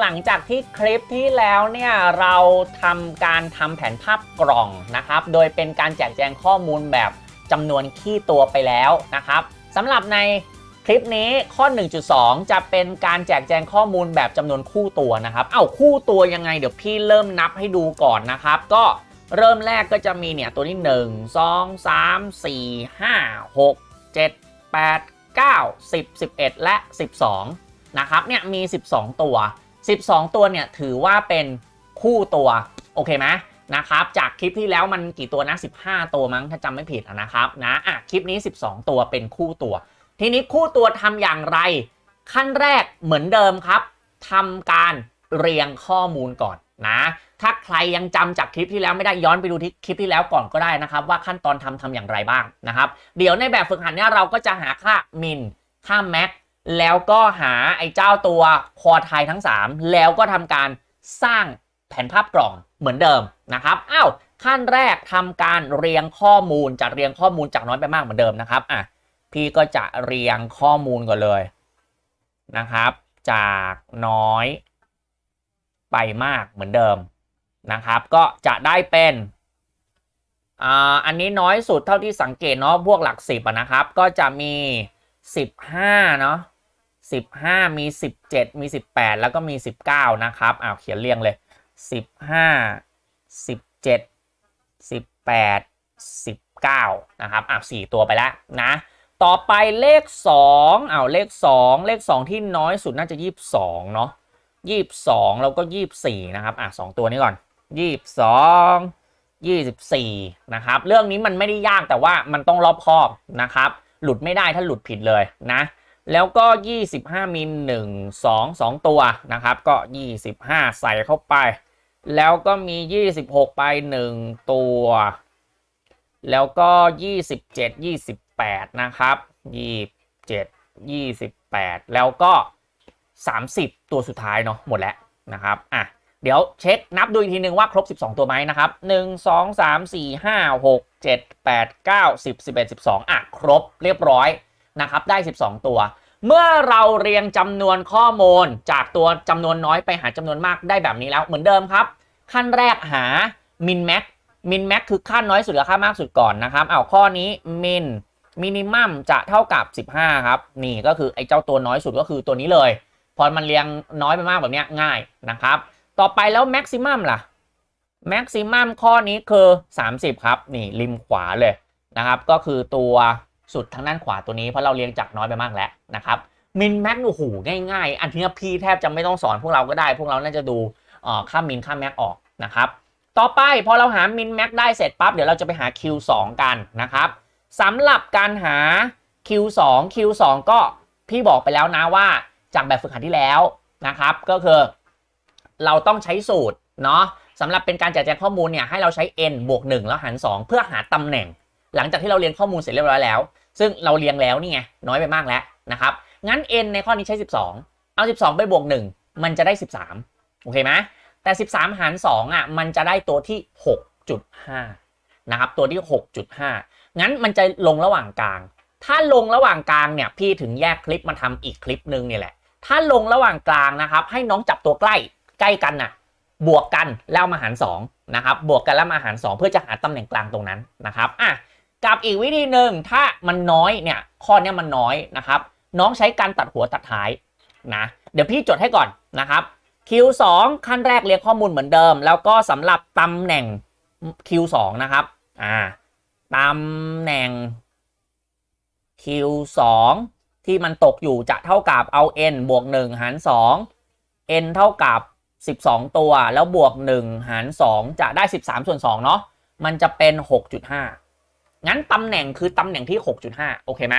หลังจากที่คลิปที่แล้วเนี่ยเราทำการทำแผนภาพกล่องนะครับ โดยเป็นการแจกแจงข้อมูลแบบจำนวนขี้ตัวไปแล้วนะครับสำหรับในคลิปนี้ข้อ 1.2 จะเป็นการแจกแจงข้อมูลแบบจำนวนคู่ตัวนะครับ เอ้าคู่ตัวยังไงเดี๋ยวพี่เริ่มนับให้ดูก่อนนะครับ ก็เริ่มแรกก็จะมีเนี่ยตัวนี้ 1 2 3 4 5 6 7 8 9 10 11 และ 12 นะครับเนี่ยมี 12 ตัว 12 ตัวเนี่ยถือว่าเป็นคู่ตัวโอเคไหมนะครับจากคลิปที่แล้วมันกี่ตัวนะ 15 ตัวมั้งถ้าจำไม่ผิดนะครับนะอะคลิปนี้ 12 ตัวเป็นคู่ตัว ทีนี้คู่ตัวทำอย่างไร ขั้นแรกเหมือนเดิมครับทำการเรียงข้อมูลก่อนนะ ถ้าใครยังจำจากคลิปที่แล้วไม่ได้ย้อนไปดูที่คลิปที่แล้วก่อนก็ได้นะครับ ว่าขั้นตอนทำทำอย่างไรบ้างนะครับ เดี๋ยวในแบบฝึกหัดเนี่ยเราก็จะหาค่ามิน ค่าแม็ก แล้วก็หาไอ้เจ้าตัวคอไทยทั้ง 3 แล้วก็ทำการสร้างแผนภาพกล่องเหมือนเดิมนะครับอ้าวขั้นแรกทำการเรียงข้อมูลจัดเรียงข้อมูลจากน้อยไปมากเหมือนเดิมนะครับอะพี่ก็จะเรียงข้อมูลก่อนเลยนะครับ จากน้อยไปมากเหมือนเดิมนะครับ ก็จะได้เป็นอ่าอันนี้น้อยสุดเท่าที่สังเกตเนาะพวกหลักสิบนะครับ ก็จะมี 15เนาะ 15 มี 17 มี 18 แล้วก็มี 19 นะครับอ้าวเขียนเรียงเลย 15 17 18 19 นะครับอะ4ตัวไปแล้วนะ ต่อไปเลข 2อ้าวเลข 2 เลข 2 ที่น้อยสุดน่าจะ 22 เนาะ22 แล้วก็ 24 นะครับอะ2ตัวนี้ก่อน 22 24 นะครับ เรื่องนี้มันไม่ได้ยากแต่ว่ามันต้องรอบคอบนะครับ หลุดไม่ได้ถ้าหลุดผิดเลยนะ แล้วก็ 25มิล1 2 2 ตัวนะครับ ก็ 25 ใส่เข้าไป แล้วก็มี 26 ไป 1 ตัว แล้วก็ 27 28 นะครับ 27 28 แล้วก็ 30 ตัวสุดท้ายเนาะหมดแล้วนะครับ อะ เดี๋ยวเช็คนับดูอีกทีนึงว่าครบ 12 ตัวไหมนะครับ 1 2 3 4 5 6 7 8 9 10 11 12 อะ ครบเรียบร้อย นะครับได้ 12 ตัว เมื่อเราเรียงจำนวนข้อมูลจากตัวจำนวนน้อยไปหาจำนวนมากได้แบบนี้แล้วเหมือนเดิมครับ ขั้นแรกหา min max min max คือค่าน้อยสุดกับค่ามากสุดก่อนนะครับเอาข้อนี้ min minimum จะเท่ากับ 15 ครับ นี่ก็คือไอ้เจ้าตัวน้อยสุดก็คือตัวนี้เลย พอมันเรียงน้อยไปมากแบบนี้ง่ายนะครับ ต่อไปแล้ว maximum ล่ะ maximum ข้อนี้คือ 30 ครับ นี่ริมขวาเลยนะครับ ก็คือตัว สุดทางด้านขวาตัวนี้เพราะเราเรียงจากน้อยไปมากแล้วนะครับ min max โอ้โหง่ายๆ อันนี้พี่แทบจะไม่ต้องสอนพวกเราก็ได้ พวกเราน่าจะดูเอ่อค่า min ค่า max ออกนะครับต่อไปพอเราหา min max ได้เสร็จปั๊บเดี๋ยวเราจะไปหา q2 กันนะครับสำหรับการหา q2 q2 ก็พี่บอกไปแล้วนะว่าจากแบบฝึกหัดที่แล้วนะครับก็คือ เราต้องใช้สูตรเนาะสำหรับเป็นการแจกแจงข้อมูลเนี่ยให้เราใช้ n บวก1แล้วหาร2 เพื่อหาตำแหน่ง หลังจากที่เราเรียนข้อมูลเสร็จเรียบร้อยแล้ว ซึ่งเราเรียงแล้วนี่ไงน้อยไปมากแล้วนะครับงั้น n ในข้อนี้ใช้ 12 เอา 12 ไปบวก 1 มันจะได้ 13 โอเคไหมแต่ 13 หาร 2อะมันจะได้ตัวที่ 6.5 นะครับ ตัวที่ 6.5 งั้นมันจะลงระหว่างกลาง ถ้าลงระหว่างกลางเนี่ยพี่ถึงแยกคลิปมาทำอีกคลิปหนึ่งเนี่ยแหละ ถ้าลงระหว่างกลางนะครับ ให้น้องจับตัวใกล้ใกล้กันน่ะ บวกกันแล้วมาหาร2นะครับ บวกกันแล้วมาหาร 2 เพื่อจะหาตำแหน่งกลางตรงนั้นนะครับ อะ กับอีกวิธีหนึ่งถ้ามันน้อยเนี่ยข้อเนี้ยมันน้อยนะครับ น้องใช้การตัดหัวตัดท้ายนะเดี๋ยวพี่จดให้ก่อนนะครับ Q2 ขั้นแรกเรียงข้อมูลเหมือนเดิม แล้วก็สำหรับตำแหน่ง Q2 นะครับอ่าตำแหน่ง Q2 ที่มันตกอยู่จะเท่ากับเอา n บวก 1 หาร 2 n เท่ากับ 12 ตัว แล้วบวก 1 หาร 2 จะได้ 13 ส่วน2เนาะมันจะเป็น 6.5 งั้นตำแหน่งคือตำแหน่งที่ 6.5 โอเคไหม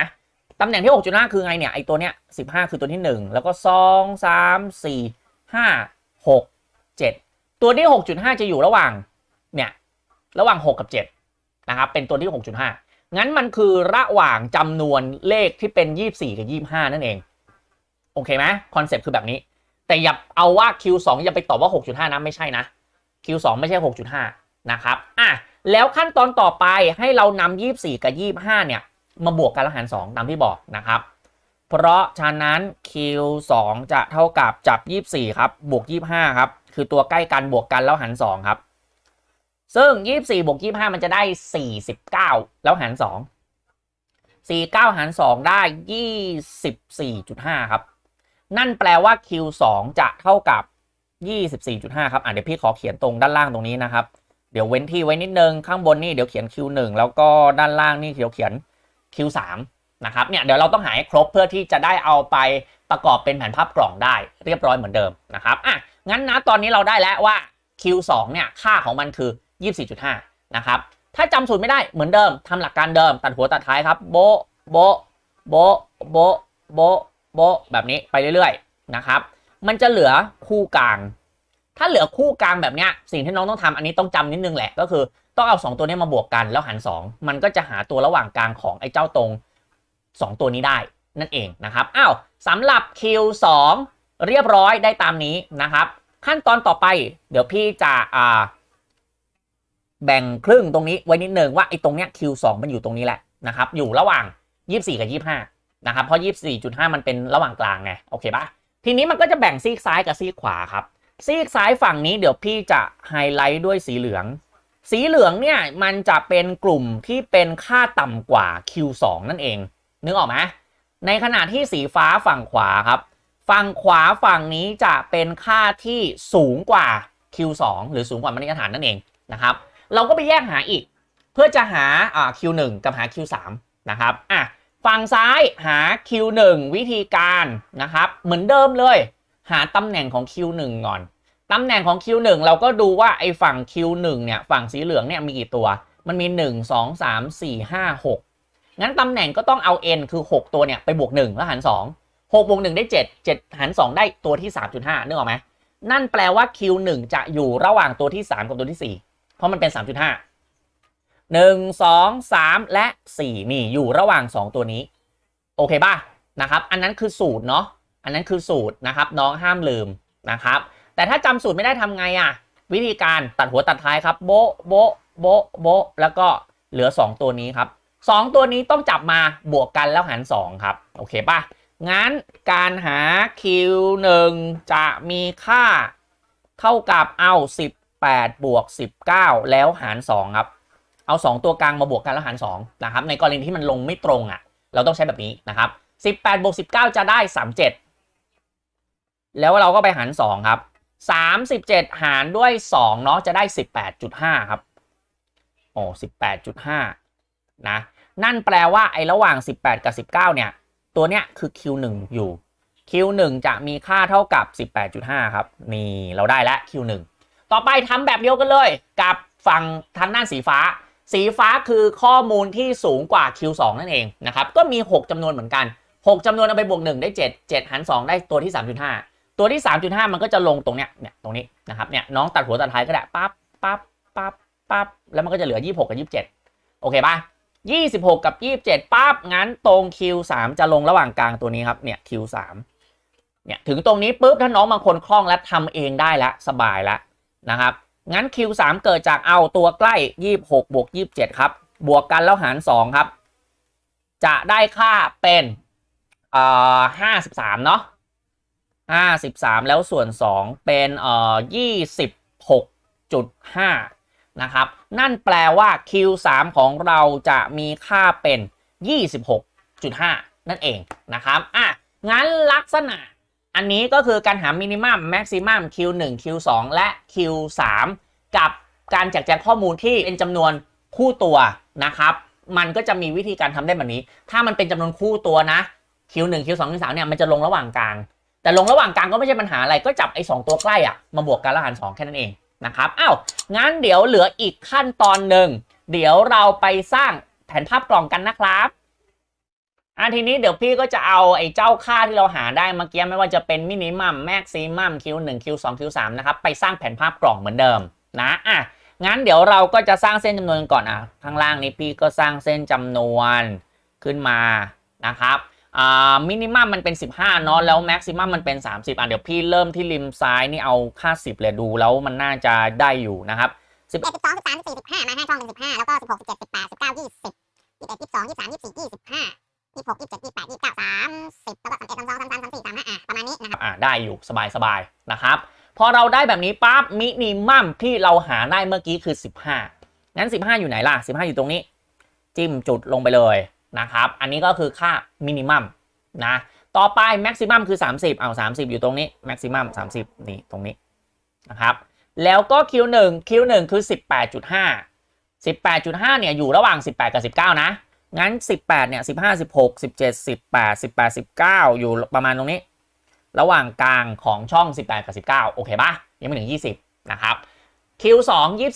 ตำแหน่งที่ 6.5 คือไงเนี่ย ไอตัวเนี้ย 15 คือตัวที่ 1 แล้วก็ 2 3 4 5 6 7 ตัวที่ 6.5 จะอยู่ระหว่าง เนี่ย ระหว่าง 6 กับ 7 นะครับ เป็นตัวที่ 6.5 งั้นมันคือระหว่างจำนวนเลขที่เป็น 24 กับ 25 นั่นเอง โอเคไหมคอนเซปต์คือแบบนี้ แต่อย่าเอาว่า Q2 อย่าไปตอบว่า 6.5นะไม่ใช่นะ Q2 ไม่ใช่ 6.5 นะครับ อะ แล้วขั้นตอนต่อไปให้เรานำ24 กับ 25 เนี่ย มาบวกกันแล้วหาร 2 ตามที่บอกนะครับ เพราะฉะนั้น Q 2 จะเท่ากับจับ 24 ครับ บวก 25 ครับ คือตัวใกล้กันบวกกันแล้วหาร 2 ครับ ซึ่ง 24 บวก 25 มันจะได้ 49 แล้วหาร 2 49 หาร 2 ได้ 24.5 ครับ นั่นแปลว่า Q 2 จะเท่ากับ 24.5 ครับ อะเดี๋ยวพี่ขอเขียนตรงด้านล่างตรงนี้นะครับ เดี๋ยวเว้นที่ไว้นิดนึง ข้างบนนี่เดี๋ยวเขียน Q1 แล้วก็ด้านล่างนี่เดี๋ยวเขียน Q3 นะครับเนี่ยเดี๋ยวเราต้องหาให้ครบเพื่อที่จะได้เอาไปประกอบเป็นแผนภาพกล่องได้เรียบร้อยเหมือนเดิมนะครับอะงั้นนะตอนนี้เราได้แล้วว่า Q2 เนี่ยค่าของมันคือ 24.5 นะครับ ถ้าจำสูตรไม่ได้เหมือนเดิมทำหลักการเดิมตัดหัวตัดท้ายครับโบโบโบโบโบโบแบบนี้ไปเรื่อยๆนะครับ มันจะเหลือคู่กลาง ถ้าเหลือคู่กลางแบบเนี้ยสิ่งที่น้องต้องทำอันนี้ต้องจำนิดนึงแหละก็คือต้องเอา 2 ตัวนี้มาบวกกันแล้วหาร2 มันก็จะหาตัวระหว่างกลางของไอ้เจ้าตรง 2 ตัวนี้ได้นั่นเองนะครับอ้าวสำหรับ Q2 เรียบร้อยได้ตามนี้นะครับ ขั้นตอนต่อไปเดี๋ยวพี่จะอ่าแบ่งครึ่งตรงนี้ไว้นิดนึงว่าไอ้ตรงเนี้ย Q2 มันอยู่ตรงนี้แหละนะครับอยู่ระหว่าง 24 กับ 25 นะครับเพราะ 24.5 มันเป็นระหว่างกลางไงโอเคปะทีนี้มันก็จะแบ่งซีกซ้ายกับซีกขวาครับ ซีกซ้ายฝั่งนี้เดี๋ยวพี่จะไฮไลท์ด้วยสีเหลือง สีเหลืองเนี่ยมันจะเป็นกลุ่มที่เป็นค่าต่ำกว่า Q2 นั่นเอง นึกออกไหมในขณะที่สีฟ้าฝั่งขวาครับ ฝั่งขวาฝั่งนี้จะเป็นค่าที่สูงกว่า Q2 หรือสูงกว่ามาตรฐานนั่นเองนะครับ เราก็ไปแยกหาอีก เพื่อจะหาอ่า Q1 กับหา Q3 นะครับอะฝั่งซ้ายหา Q1 วิธีการนะครับ เหมือนเดิมเลย หาตำแหน่งของ Q1 ก่อน ตำแหน่งของ Q1 เราก็ดูว่าไอ้ฝั่ง Q1 เนี่ยฝั่งสีเหลืองเนี่ยมีกี่ตัว มันมี 1 2 3 4 5 6 งั้นตำแหน่งก็ต้องเอา n คือ 6 ตัวเนี่ยไปบวก 1 แล้วหาร 2 6บวก1ได้ 7 7 หาร 2 ได้ตัวที่ 3.5นึกออกไหมนั่นแปลว่า Q1 จะอยู่ระหว่างตัวที่ 3 กับตัวที่ 4 เพราะมันเป็น 3.5 1 2 3 และ 4 นี่อยู่ระหว่าง 2 ตัวนี้ โอเคป่ะนะครับ อันนั้นคือสูตรเนาะ อันนั้นคือสูตรนะครับน้องห้ามลืมนะครับ แต่ถ้าจำสูตรไม่ได้ทำไงอะ วิธีการตัดหัวตัดท้ายครับโบะโบะโบะโบะแล้วก็เหลือ 2 ตัวนี้ครับ 2 ตัวนี้ต้องจับมาบวกกันแล้วหาร 2 ครับ โอเคป่ะ งั้นการหา Q1 จะมีค่าเท่ากับเอา 18 บวก 19 แล้วหาร 2 ครับ เอา 2 ตัวกลางมาบวกกันแล้วหาร 2 นะครับ ในกรณีที่มันลงไม่ตรงอะ เราต้องใช้แบบนี้นะครับ 18 บวก 19 จะได้ 37 แล้วเราก็ไปหาร 2 ครับ 37 หารด้วย2เนาะจะได้ 18.5 ครับ โอ้18.5 นะ นั่นแปลว่าไอ้ระหว่าง 18 กับ 19 เนี่ย ตัวเนี้ยคือ Q1 อยู่ Q1 จะมีค่าเท่ากับ 18.5 ครับ นี่เราได้แล้ว Q1 ต่อไปทำแบบเดียวกันเลย กับฝั่งทางด้านสีฟ้า สีฟ้าคือข้อมูลที่สูงกว่า Q2 นั่นเองนะครับ ก็มี 6จำนวนเหมือนกัน 6จำนวนเอาไปบวก 1 ได้ 7 7 หาร 2 ได้ตัวที่ 3.5 ตัวที่ 3.5 มันก็จะลงตรงเนี้ยเนี่ยตรงนี้นะครับเนี่ยน้องตัดหัวตัดท้ายก็ได้ปั๊บปั๊บปั๊บปั๊บแล้วมันก็จะเหลือ 26 กับ 27 โอเคป่ะ26 กับ 27ปั๊บงั้นตรง Q3 จะลงระหว่างกลางตัวนี้ครับเนี่ย Q3 เนี่ยถึงตรงนี้ปุ๊บถ้าน้องบางคนคล่องแล้วทำเองได้แล้วสบายแล้วนะครับงั้น Q3 เกิดจากเอาตัวใกล้ 26 บวก 27 ครับ บวกกันแล้วหาร 2 ครับ จะได้ค่าเป็นเอ่อ53 เนาะ 53แล้วส่วน2เป็นเอ่อ26.5นะครับ นั่นแปลว่า Q3 ของเราจะมีค่าเป็น 26.5 นั่นเองนะครับ อะ งั้นลักษณะ อันนี้ก็คือการหามินิมัมแม็กซิมัม Q1 Q2 และ Q3 กับการแจกแจงข้อมูลที่เป็นจำนวนคู่ตัวนะครับ มันก็จะมีวิธีการทำได้แบบนี้ ถ้ามันเป็นจำนวนคู่ตัวนะ Q1 Q2 Q3 เนี่ย มันจะลงระหว่างกลาง แต่ลงระหว่างกลางก็ไม่ใช่ปัญหาอะไรก็จับไอ้สองตัวใกล้อะมาบวกกันแล้วหารสองแค่นั้นเองนะครับอ้าวงั้นเดี๋ยวเหลืออีกขั้นตอนหนึ่งเดี๋ยวเราไปสร้างแผนภาพกล่องกันนะครับอะทีนี้เดี๋ยวพี่ก็จะเอาไอ้เจ้าค่าที่เราหาได้เมื่อกี้ไม่ว่าจะเป็นมินิมัมแม็กซิมัม Q1 Q2 Q3 นะครับไปสร้างแผนภาพกล่องเหมือนเดิมนะอะงั้นเดี๋ยวเราก็จะสร้างเส้นจำนวนก่อนอะข้างล่างนี้พี่ก็สร้างเส้นจำนวนขึ้นมานะครับ อ่ามินิมัมมันเป็น 15เนาะแล้วแม็กซิมัมมันเป็น 30 อะเดี๋ยวพี่เริ่มที่ริมซ้ายนี่เอาค่า 10 เลยดูแล้วมันน่าจะได้อยู่นะครับสิบเอ็ดสิบสองสิบสามามาห้าช่องเป็นสิบห้าแล้วก็สิบหกสิบเจ็ดสิบแปดสิบเก้ายี่สิบยี่สิบเอ็ดยี่สิบสองยี่สิบสามยี่สิบสี่ยี่สิบห้ายี่สิบหกยี่สิบเจ็ดยี่สิบแล้วก็สามเอ็ดสามสองสามสามสามสี่สามห้าอะประมาณนี้นะครับ อ่าได้อยู่สบายๆนะครับ พอเราได้แบบนี้ปั๊บมินิมัมที่เราหาได้เมื่อกี้คือ 15 งั้น 15 อยู่ไหนล่ะ 15 อยู่ตรงนี้ จิ้มจุดลงไปเลย นะครับ อันนี้ก็คือค่ามินิมัมนะ ต่อไปแม็กซิมัมคือ 30 เอา 30 อยู่ตรงนี้แม็กซิมัม30 นี่ ตรงนี้นะครับ แล้วก็ Q1 Q1 คือ 18.5 18.5 เนี่ย อยู่ระหว่าง 18 กับ 19 นะ งั้น 18 เนี่ย 15 16 17 18 18 19 อยู่ประมาณตรงนี้ ระหว่างกลางของช่อง 18 กับ 19 โอเคปะยังไม่ถึง 20 นะครับ Q2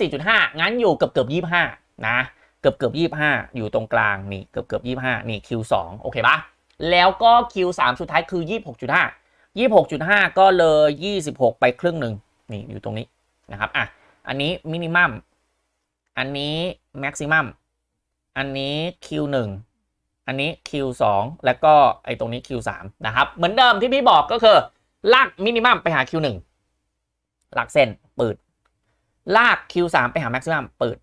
24.5 งั้นอยู่เกือบเกือบ25 นะ เกือบเกือบ25อยู่ตรงกลางนี่เกือบเกือบ25นี่ Q2 โอเคปะแล้วก็ Q3 สุดท้ายคือ 26.5 26.5 ก็เลย 26 ไปครึ่งหนึ่งนี่อยู่ตรงนี้นะครับอะอันนี้มินิมัมอันนี้แม็กซิมัมอันนี้ Q1 อันนี้ Q2 แล้วก็ไอ้ตรงนี้ Q3 นะครับ เหมือนเดิมที่พี่บอกก็คือ ลากมินิมัมไปหา Q1 ลากเส้นเปิด ลาก Q3 ไปหาแม็กซิมัมเปิด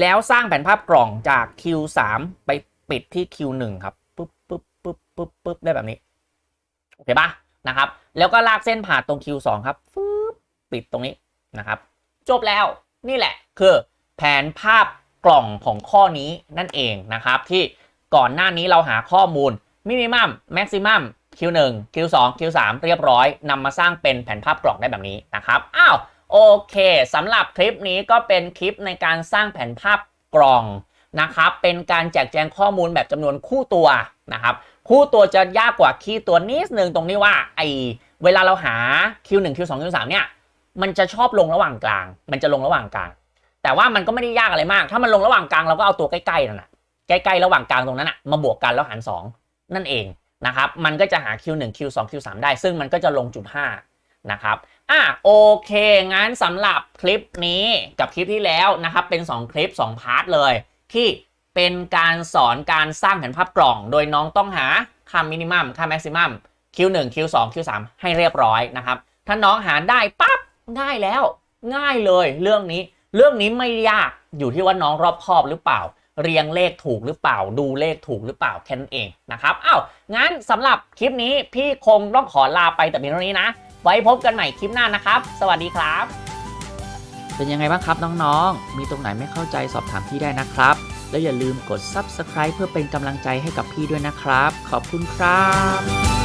แล้วสร้างแผนภาพกล่องจาก Q3 ไปปิดที่ Q1 ครับปึ๊บปึ๊บปึ๊บปึ๊บปึ๊บได้แบบนี้ โอเคปะนะครับ แล้วก็ลากเส้นผ่านตรง Q2 ครับฟึบปิดตรงนี้นะครับ จบแล้วนี่แหละคือแผนภาพกล่องของข้อนี้นั่นเองนะครับ ที่ก่อนหน้านี้เราหาข้อมูลมินิมัมแม็กซิมัม Q1 Q2 Q3 เรียบร้อยนำมาสร้างเป็นแผนภาพกล่องได้แบบนี้นะครับอ้าว โอเคสำหรับคลิปนี้ก็เป็นคลิปในการสร้างแผนภาพกล่องนะครับ เป็นการแจกแจงข้อมูลแบบจำนวนคู่ตัวนะครับ คู่ตัวจะยากกว่าคีย์ตัวนิดนึงตรงนี้ว่าไอเวลาเราหา Q1 Q2 Q3 เนี่ยมันจะชอบลงระหว่างกลาง มันจะลงระหว่างกลาง แต่ว่ามันก็ไม่ได้ยากอะไรมาก ถ้ามันลงระหว่างกลางเราก็เอาตัวใกล้ๆนั่นแหะใกล้ๆระหว่างกลางตรงนั้นอะมาบวกกันแล้วหาร 2 นั่นเองนะครับ มันก็จะหา Q1 Q2 Q3 ได้ ซึ่งมันก็จะลงจุด5 นะครับอะโอเค งั้นสำหรับคลิปนี้กับคลิปที่แล้วนะครับ เป็น 2 คลิป 2 พาร์ทเลย ที่เป็นการสอนการสร้างแผนภาพกล่อง โดยน้องต้องหาค่ามินิมัมค่าแม็กซิมัม Q1 Q2 Q3 ให้เรียบร้อยนะครับ ถ้าน้องหาได้ปั๊บง่ายแล้ว ง่ายเลยเรื่องนี้ เรื่องนี้ไม่ยากอยู่ที่ว่าน้องรอบคอบหรือเปล่า เรียงเลขถูกหรือเปล่า ดูเลขถูกหรือเปล่าแค่นั้นเองนะครับอ้าวงั้นสำหรับคลิปนี้พี่คงต้องขอลาไปแต่เพียงเท่านี้นะ ไว้พบกันใหม่คลิปหน้านะครับ สวัสดีครับ เป็นยังไงบ้างครับน้องๆ มีตรงไหนไม่เข้าใจสอบถามพี่ได้นะครับ แล้วอย่าลืมกด Subscribe เพื่อเป็นกำลังใจให้กับพี่ด้วยนะครับ ขอบคุณครับ